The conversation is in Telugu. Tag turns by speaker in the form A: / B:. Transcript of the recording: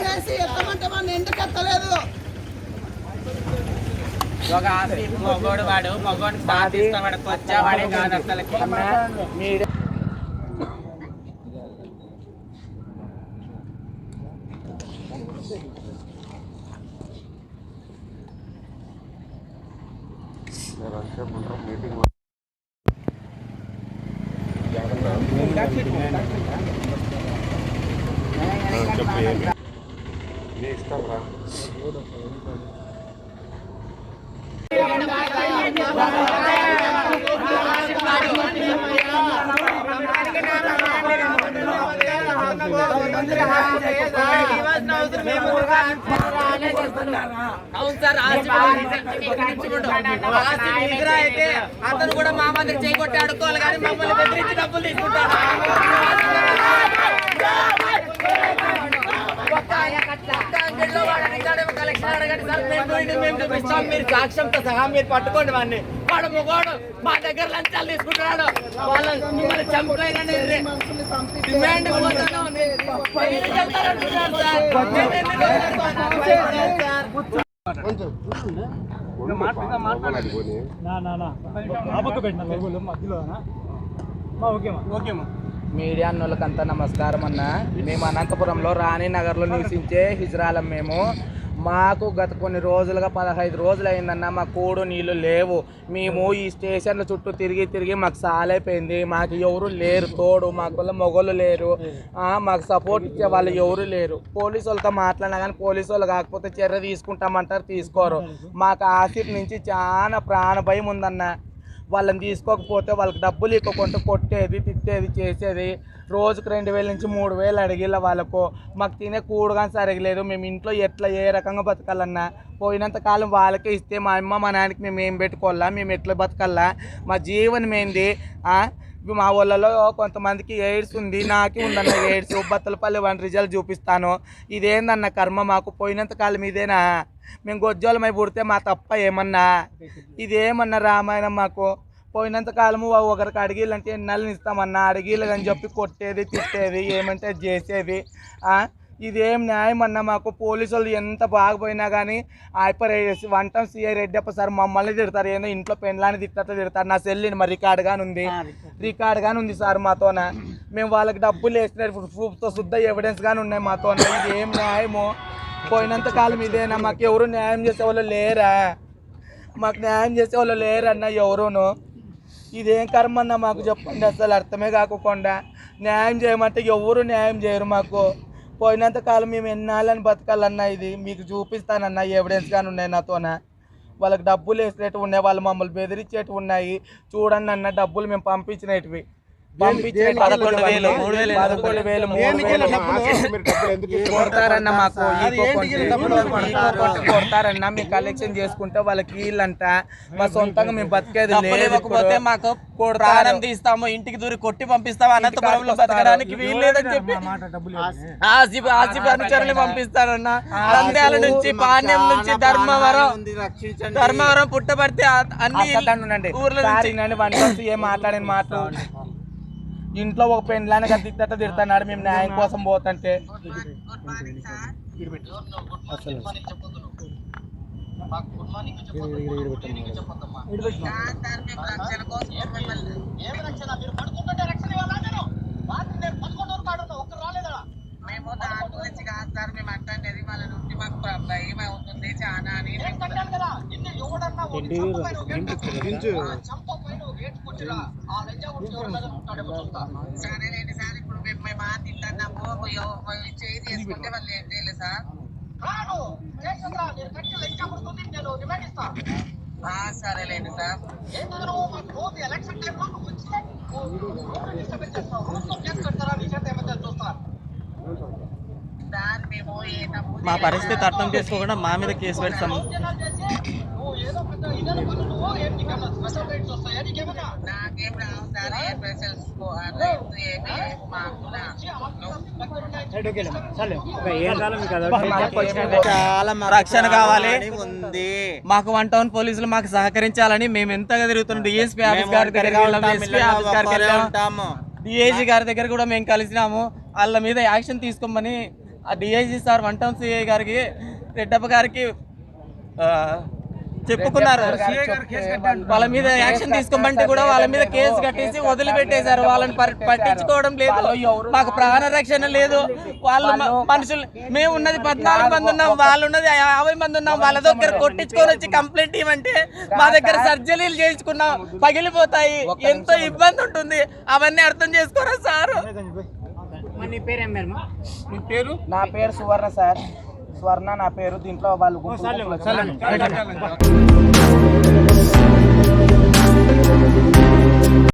A: చేసి ఎత్తమంటే వాడిని ఎందుకు ఎత్తలేదు? ఒక మగోడు వాడు మగోడికి సాత్ ఇస్తాడు కాదు అసలుకి.
B: మీటింగ్ అన్న మీరు
A: అవును సార్ ఆసిఫ్ ఆసిఫ్ నిద్ర అయితే అతను కూడా మా మందికి చేకొట్టి అడుకోవాలి కానీ మమ్మల్ని బెదిరించి డబ్బులు తీసుకుంటారు మీరు సాక్ష్యంతో సహా మీరు పట్టుకోండి వాడిని వాడు మొగోడు మా దగ్గర లంచాలు తీసుకుంటున్నాడు వాళ్ళని మిమ్మల్ని చంపలేని డిమాండ్
C: మధ్యలో ఓకేమా ఓకేమా
B: మీడియా అన్నోళ్ళకంతా నమస్కారం అన్న. మేము అనంతపురంలో రాణి నగర్లో నివసించే హిజ్రాలం మేము. మాకు గత కొన్ని రోజులుగా పదహైదు రోజులు అయిందన్న మా కూడు నీళ్ళు లేవు. మేము ఈ స్టేషన్ల చుట్టూ తిరిగి తిరిగి మాకు సాలైపోయింది. మాకు ఎవరు లేరు తోడు మాకు వల్ల మొగలు లేరు. మాకు సపోర్ట్ ఇచ్చే వాళ్ళు ఎవరు లేరు. పోలీసు వాళ్ళతో మాట్లాడినా కానీ పోలీసు వాళ్ళు కాకపోతే చర్య తీసుకుంటామంటారు తీసుకోరు. మాకు ఆసిఫ్ నుంచి చాలా ప్రాణ భయం ఉందన్న. వాళ్ళని తీసుకోకపోతే వాళ్ళకి డబ్బులు ఇవ్వకుండా కొట్టేది తిట్టేది చేసేది. రోజుకు రెండు వేల నుంచి మూడు వేలు అడిగిల వాళ్ళకు. మాకు తినే కూడు సరగలేదు సరిగలేదు మేము ఇంట్లో ఎట్లా ఏ రకంగా బతకాలన్నా పోయినంత కాలం వాళ్ళకే ఇస్తే మా అమ్మ మా నాన్నకి మేము ఏం పెట్టుకోవాలా? మేము ఎట్లా బతకాలా? మా జీవనం ఏంది? మా ఊళ్ళలో కొంతమందికి ఎయిడ్స్ ఉంది నాకే ఉందన్న ఎయిడ్స్ బత్తలపల్లి వన్ రిజల్ట్ చూపిస్తాను. ఇదేందన్న కర్మ మాకు పోయినంత కాలం ఇదేనా? మేము గొజ్జోలమై పుడితే మా తప్ప ఏమన్నా? ఇదేమన్నా రామాయణం మాకు? పోయినంత కాలము ఒకరికి అడిగిలంటే ఎన్నాళ్ళని ఇస్తామన్నా? అడిగిలు అని చెప్పి కొట్టేది తిట్టేది ఏమంటే అది చేసేది ఇదేం న్యాయం అన్న మాకు పోలీసు వాళ్ళు ఎంత బాగపోయినా కానీ హైపర్ వంటం సిఐ రెడ్డి అప్ప సార్ మమ్మల్ని తిడతారు. ఏందో ఇంట్లో పెళ్ళాన్ని తిట్టట్లు తిడతారు. నా సెల్లిని మరి రికార్డ్ గాని ఉంది. రికార్డ్ గాని ఉంది సార్ మాతోన. మేము వాళ్ళకి డబ్బులు వేసిన ప్రూఫ్తో శుద్ధ ఎవిడెన్స్ గాని ఉన్నాయి మాతోన. ఇది ఏం న్యాయమో? పోయినంత కాలం ఇదేనా? మాకు ఎవరు న్యాయం చేసే వాళ్ళు లేరా? మాకు న్యాయం చేసే వాళ్ళు లేరన్న ఎవరును? ఇదేం కర్మ అన్న మాకు చెప్పండి. అసలు అర్థమే కాకుండా న్యాయం చేయమంటే ఎవరు న్యాయం చేయరు మాకు? పోయినంత కాలం మేము ఎన్నాళ్ళని బతకాలన్నా ఇది మీకు చూపిస్తానన్న ఎవిడెన్స్ కానీ ఉన్నాయి నాతోన? వాళ్ళకి డబ్బులు వేసినట్టు ఉన్నాయి వాళ్ళు మమ్మల్ని బెదిరించేటివి ఉన్నాయి. చూడండి అన్న డబ్బులు మేము పంపించినవి.
A: పదకొండు వేలు, మూడు వేలు
B: పదకొండు వేలు మూడు వేలు. కొడతారన్న మాకు కొడతారన్న మేము కలెక్షన్ చేసుకుంటే వాళ్ళకి వీళ్ళంట. మా సొంతంగా మేము బతికేది ఇప్పుడు.
A: మాకు. ప్రాణం తీస్తాము ఇంటికి దూరి కొట్టి పంపిస్తాము అనంతపురంలో. బతకడానికి వీలు లేదని చెప్పి ఆసిఫ్ ఆసిఫ్ అనుచరులు పంపిస్తారన్న. నంద్యాల నుంచి పాణ్యం నుంచి ధర్మవరం ధర్మవరం పుట్టపర్తి ఆ- అన్ని ఊర్ల నుంచి
B: ఏ మాట్లాడిన మాటలు ఇంట్లో ఒక పెండ్లాన్ని కదా తిట్టట తిడుతున్నాడు మేము న్యాయం కోసం పోతుంటే.
D: మేము దాని గురించి కాదు సార్ మేము అట్లాంటిది వాళ్ళ నుండి మాకు భయం అవుతుంది చాలా అని సరేలేండి సార్ ఇప్పుడు మేము మేము తింటాము తింటున్నాము చేయి తీసుకుంటే వాళ్ళు ఏం చేయలేదు సార్ ఆ, సరేలేండి సార్ సార్ మేము ఏ తప్పు
A: మా పరిస్థితి అర్థం చేసుకోకుండా మా మీద కేసు పెడతాము
D: నాకేం రావు సార్ ఏ స్పెషల్స్ ఏమి మాకు
A: చాలా రక్షణ కావాలి. మాకు వన్ టౌన్ పోలీసులు మాకు సహకరించాలని మేము ఎంతగా తిరుగుతున్నాం. డిఎస్పీ ఆఫీస్ గారి గారికి వెళ్ళాం. డిఐజీ గారి దగ్గర కూడా మేము కలిసినాము. వాళ్ళ మీద యాక్షన్ తీసుకోమని ఆ DIG sir one town CI గారికి రెడ్డప్ప గారికి చెప్పుకున్నారు. వాళ్ళ మీద యాక్షన్ తీసుకోమంటే కూడా వాళ్ళ మీద కేసు కట్టేసి వదిలిపెట్టేశారు. వాళ్ళని పట్టించుకోవడం లేదు. మాకు ప్రాణ రక్షణ లేదు. వాళ్ళు మనుషులు మేము ఉన్నది పద్నాలుగు మంది ఉన్నాం. వాళ్ళు ఉన్నది యాభై మంది ఉన్నాం. వాళ్ళ దగ్గర కొట్టించుకొని వచ్చి కంప్లైంట్ ఇవ్వంటే మా దగ్గర సర్జరీలు చేయించుకున్నాం. పగిలిపోతాయి. ఎంతో ఇబ్బంది ఉంటుంది. అవన్నీ అర్థం చేసుకోరా సారు?
B: మీ పేరు? నా పేరు సువర్ణ సార్. స్వర్ణ నా పేరు దీంట్లో వాళ్ళు.